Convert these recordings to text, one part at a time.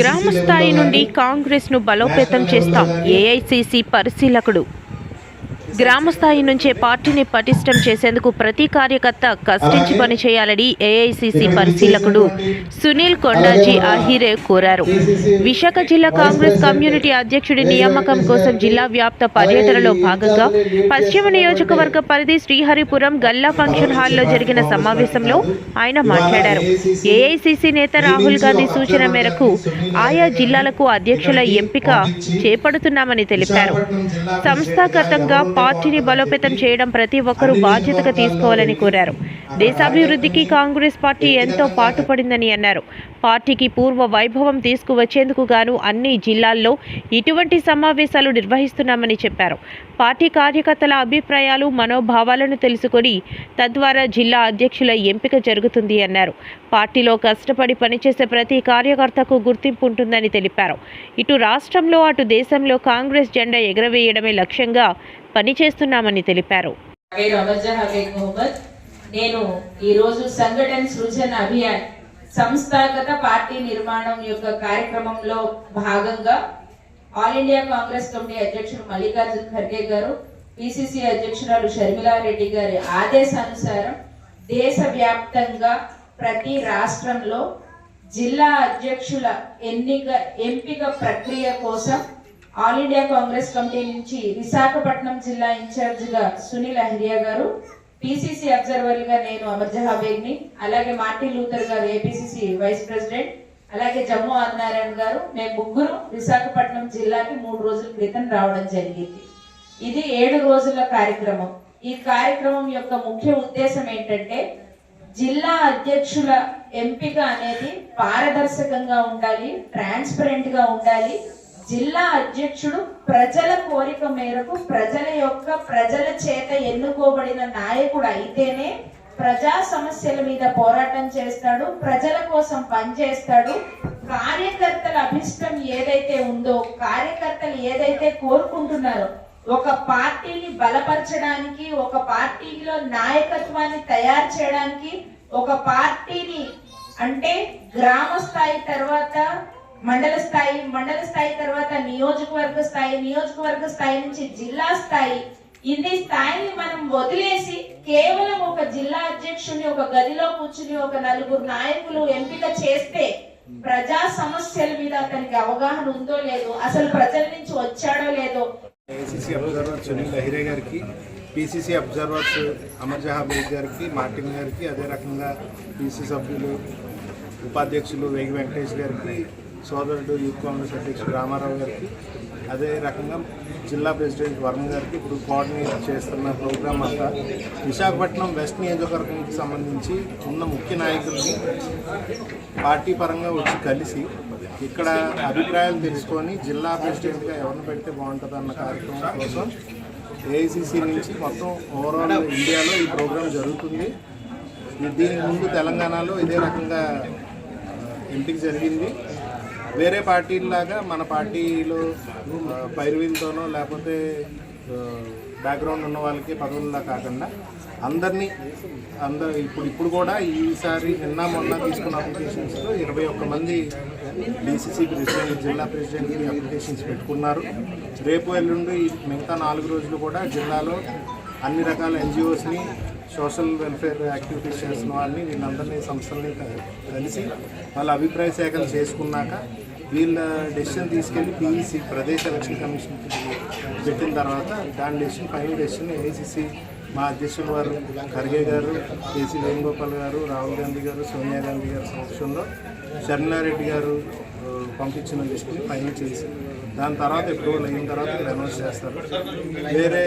గ్రామ స్థాయి నుండి కాంగ్రెస్ను బలోపేతం చేస్తాం. ఏఐసిసి పరిశీలకుడు గ్రామ స్థాయి నుంచే పార్టీని పటిష్టం చేసేందుకు ప్రతి కార్యకర్త కష్టించి పనిచేయాలని ఏఐసిసి పరిశీలకుడు సునీల్ కొండాజీ అహిరే కోరారు. విశాఖ జిల్లా కాంగ్రెస్ కమ్యూనిటీ అధ్యక్షుడి నియామకం కోసం జిల్లా వ్యాప్త పర్యటనలో భాగంగా పశ్చిమ నియోజకవర్గ పరిధి శ్రీహరిపురం గల్లా ఫంక్షన్ హాల్లో జరిగిన సమావేశంలో ఆయన మాట్లాడారు. ఏఐసిసి నేత రాహుల్ గాంధీ సూచన మేరకు ఆయా జిల్లాలకు అధ్యక్షుల ఎంపిక చేపడుతున్నామని తెలిపారు. సంస్థాగతంగా పార్టీని బలోపేతం చేయడం ప్రతి ఒక్కరూ బాధ్యతగా తీసుకోవాలని కోరారు. దేశాభివృద్ధికి కాంగ్రెస్ పార్టీ ఎంతో పాటుపడిందని అన్నారు. పార్టీకి పూర్వ వైభవం తీసుకువచ్చేందుకు గాను అన్ని జిల్లాల్లో ఇటువంటి సమావేశాలు నిర్వహిస్తున్నామని చెప్పారు. పార్టీ కార్యకర్తల అభిప్రాయాలు మనోభావాలను తెలుసుకొని తద్వారా జిల్లా అధ్యక్షుల ఎంపిక జరుగుతుంది అన్నారు. పార్టీలో కష్టపడి పనిచేసే ప్రతి కార్యకర్తకు గుర్తింపు ఉంటుందని తెలిపారు. ఇటు రాష్ట్రంలో అటు దేశంలో కాంగ్రెస్ జెండా ఎగరవేయడమే లక్ష్యంగా పనిచేస్తున్నామని తెలిపారు. నేను ఈరోజు సంఘటన సృజన అభియాన్ సంస్థాగత పార్టీ నిర్మాణం యొక్క కార్యక్రమంలో భాగంగా ఆల్ ఇండియా కాంగ్రెస్ కమిటీ అధ్యక్షుడు మల్లికార్జున్ ఖర్గే గారు పిసిసి అధ్యక్షురాలు షర్మిలారెడ్డి గారి ఆదేశానుసారం దేశవ్యాప్తంగా ప్రతి రాష్ట్రంలో జిల్లా అధ్యక్షుల ఎన్నిక ఎంపిక ప్రక్రియ కోసం ఆల్ ఇండియా కాంగ్రెస్ కమిటీ నుంచి విశాఖపట్నం జిల్లా ఇన్ఛార్జిగా సునీల్ అహిరియా గారు పిసిసి అబ్జర్వర్గా నేను అమర్జహా బేగ్ని అలాగే మార్టిన్ లూథర్ గారు ఏపీసీసీ వైస్ ప్రెసిడెంట్ అలాగే జమ్మూ ఆదినారాయణ గారు మేము ముగ్గురు విశాఖపట్నం జిల్లాకి మూడు రోజుల క్రితం రావడం జరిగింది. ఇది ఏడు రోజుల కార్యక్రమం. ఈ కార్యక్రమం యొక్క ముఖ్య ఉద్దేశం ఏంటంటే జిల్లా అధ్యక్షుల ఎంపిక అనేది పారదర్శకంగా ఉండాలి ట్రాన్స్పరెంట్గా ఉండాలి జిల్లా అధ్యక్షుడు ప్రజల కోరిక మేరకు ప్రజల యొక్క ప్రజల చేత ఎన్నుకోబడిన నాయకుడు అయితేనే ప్రజా సమస్యల మీద పోరాటం చేస్తాడు ప్రజల కోసం పనిచేస్తాడు. కార్యకర్తల అభిష్టం ఏదైతే ఉందో కార్యకర్తలు ఏదైతే కోరుకుంటున్నారో ఒక పార్టీని బలపరచడానికి ఒక పార్టీలో నాయకత్వాన్ని తయారు చేయడానికి ఒక పార్టీని అంటే గ్రామ స్థాయి తర్వాత మండల స్థాయి మండల స్థాయి తర్వాత నియోజకవర్గ స్థాయి నియోజకవర్గ స్థాయి నుంచి జిల్లా స్థాయి. ఇన్ని స్థాయిని మనం వదిలేసి కేవలం ఒక జిల్లా అధ్యక్షుని ఒక గదిలో కూర్చుని ఒక నలుగురు నాయకులు ఎంపిక చేస్తే ప్రజా సమస్యల మీద అతనికి అవగాహన ఉందో లేదో అసలు ప్రజల నుంచి వచ్చాడో లేదో. ఏసీసీ అబ్జర్వర్ సునీల్ లహిరే గారికి పీసీసీ అబ్జర్వర్స్ అమర్ జహా గారికి మార్టిన్ గారికి అదే రకంగా పీసీ సభ్యులు ఉపాధ్యక్షులు వేగి వెంకటేష్ గారికి సోదరుడు యూత్ కాంగ్రెస్ అధ్యక్షుడు రామారావు గారికి అదే రకంగా జిల్లా ప్రెసిడెంట్ వర్మ గారికి ఇప్పుడు కోఆర్డినేట్ చేస్తున్న ప్రోగ్రామ్ అంతా విశాఖపట్నం వెస్ట్ నియోజకవర్గానికి సంబంధించి ఉన్న ముఖ్య నాయకుల్ని పార్టీ పరంగా వచ్చి కలిసి ఇక్కడ అభిప్రాయాలు తెలుసుకొని జిల్లా ప్రెసిడెంట్గా ఎవరిని పెడితే బాగుంటుంది అన్న కార్యక్రమం కోసం ఏఐసిసి నుంచి మొత్తం ఓవరాల్ ఇండియాలో ఈ ప్రోగ్రాం జరుగుతుంది. దీని ముందు తెలంగాణలో ఇదే రకంగా ఎంపిక జరిగింది. వేరే పార్టీలాగా మన పార్టీలో పైరువీలతోనో లేకపోతే బ్యాక్గ్రౌండ్ ఉన్న వాళ్ళకి పదవుల్లా కాకుండా అందరినీ అందరు ఇప్పుడు ఇప్పుడు కూడా ఈసారి నిన్న మొన్న తీసుకున్న అప్లికేషన్స్లో ఇరవై ఒక్క మంది డీసీసీ ప్రెసిడెంట్ జిల్లా ప్రెసిడెంట్కి అప్లికేషన్స్ పెట్టుకున్నారు. రేపు ఎల్లుండి మిగతా నాలుగు రోజులు కూడా జిల్లాలో అన్ని రకాల ఎన్జిఓస్ని సోషల్ వెల్ఫేర్ యాక్టివిటీస్ చేస్తున్న వాళ్ళని వీళ్ళందరినీ సంస్థలని కలిసి వాళ్ళ అభిప్రాయ సేకరణ చేసుకున్నాక వీళ్ళ డెసిషన్ తీసుకెళ్ళి పీఈసీ ప్రదేశ్ ఎలక్షన్ కమిషన్ పెట్టిన తర్వాత దాని డెసిషన్ ఫైనల్ డెసిషన్ ఏఐసిసి మా అధ్యక్షులు వారు ఖర్గే గారు కేసీ వేణుగోపాల్ గారు రాహుల్ గాంధీ గారు సోనియా గాంధీ గారి సమక్షంలో షర్మిలారెడ్డి గారు పంపించిన లిస్టుని ఫైనల్ చేసి దాని తర్వాత అప్రూవల్ అయిన తర్వాత ఇక్కడ అనౌన్స్ చేస్తారు. వేరే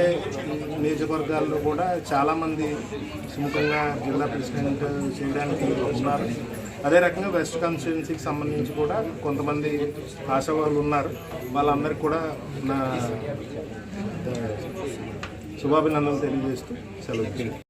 నియోజకవర్గాల్లో కూడా చాలామంది సుముఖంగా జిల్లా ప్రెసిడెంట్ చేయడానికి ఉన్నారు. అదే రకంగా వెస్ట్ కాన్స్టిట్యున్సీకి సంబంధించి కూడా కొంతమంది ఆశావాళ్ళు ఉన్నారు. వాళ్ళందరికీ కూడా నా శుభాభినందనలు తెలియజేస్తూ సెలవు